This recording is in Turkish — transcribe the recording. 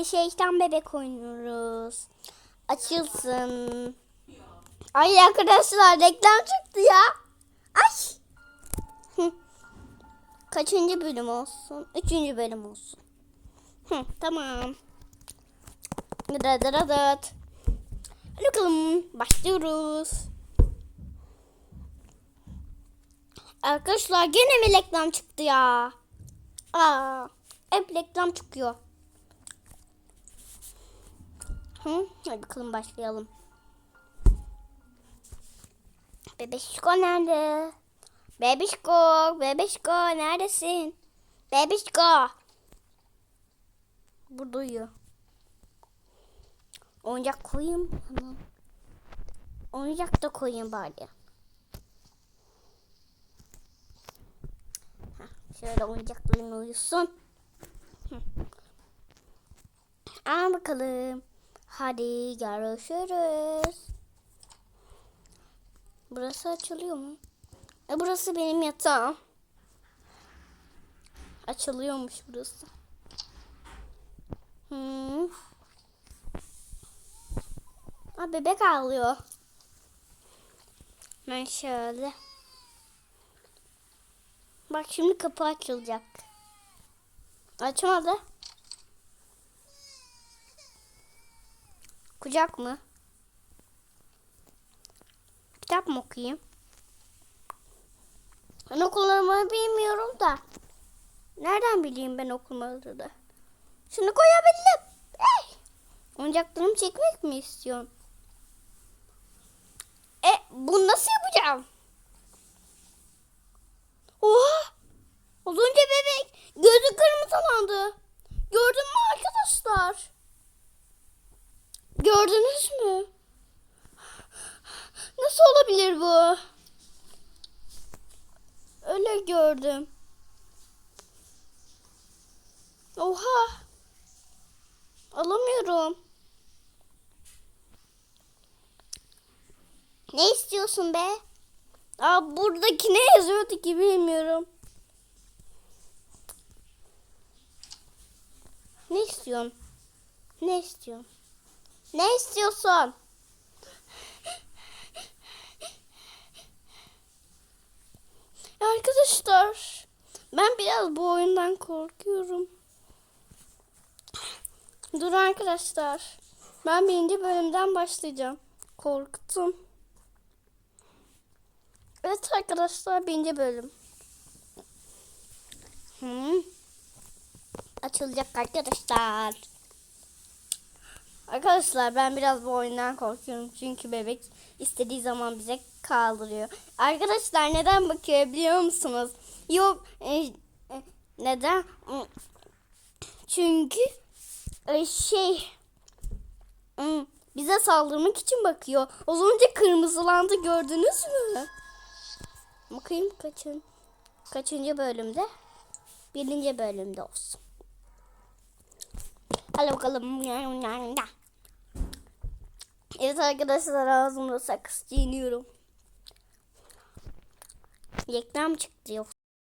birlikte şeytan bebek oynuyoruz. Açılsın. Ay arkadaşlar reklam çıktı ya. Ay. Kaçıncı bölüm olsun? Üçüncü bölüm olsun. Hı, tamam. Dıt dıt dıt. Hadi bakalım başlıyoruz. Arkadaşlar gene mi reklam çıktı ya? Aa, hep reklam çıkıyor. Hı, hadi bakalım başlayalım. Bebişko nerede? Bebişko, bebişko neredesin? Bebişko. Burada uyuyor. Oyuncak koyayım. Tamam. Oyuncak da koyayım bari. Şöyle oyuncaklarım uyusun. Al bakalım. Hadi görüşürüz. Burası açılıyor mu? E burası benim yatağım. Açılıyormuş burası. Hmm. Aa, bebek ağlıyor. Ben şöyle. Bak şimdi kapı açılacak. Açmadı. Kucak mı? Kitap mı okuyayım? Ben okullarımı bilmiyorum da. Nereden bileyim ben okumaları Şunu koyabildim. Hey! Oyuncaklarımı çekmek mi istiyorsun? E bunu nasıl yapacağım? Oha! Az önce bebek gözü kırmızılandı. Gördün mü arkadaşlar? Gördünüz mü? Nasıl olabilir bu? Öyle gördüm. Oha! Alamıyorum. Ne istiyorsun be? Aa, buradaki ne yazıyordu ki bilmiyorum. Ne istiyorsun? Ne istiyorsun? Ne istiyorsun? Arkadaşlar ben biraz bu oyundan korkuyorum. Dur arkadaşlar. Ben birinci bölümden başlayacağım. Korktum. Evet arkadaşlar birinci bölüm. Hmm. Açılacak arkadaşlar. Arkadaşlar ben biraz bu oyundan korkuyorum. Çünkü bebek istediği zaman bize kaldırıyor. Arkadaşlar neden bakıyor biliyor musunuz? Yok e, e, neden? Çünkü e, şey bize saldırmak için bakıyor. Az önce kırmızılandı gördünüz mü? Bakayım kaçın. Kaçıncı bölümde? Birinci bölümde olsun. Hadi bakalım. Evet arkadaşlar ağzımda sakız çiğniyorum. Reklam çıktı yoksa.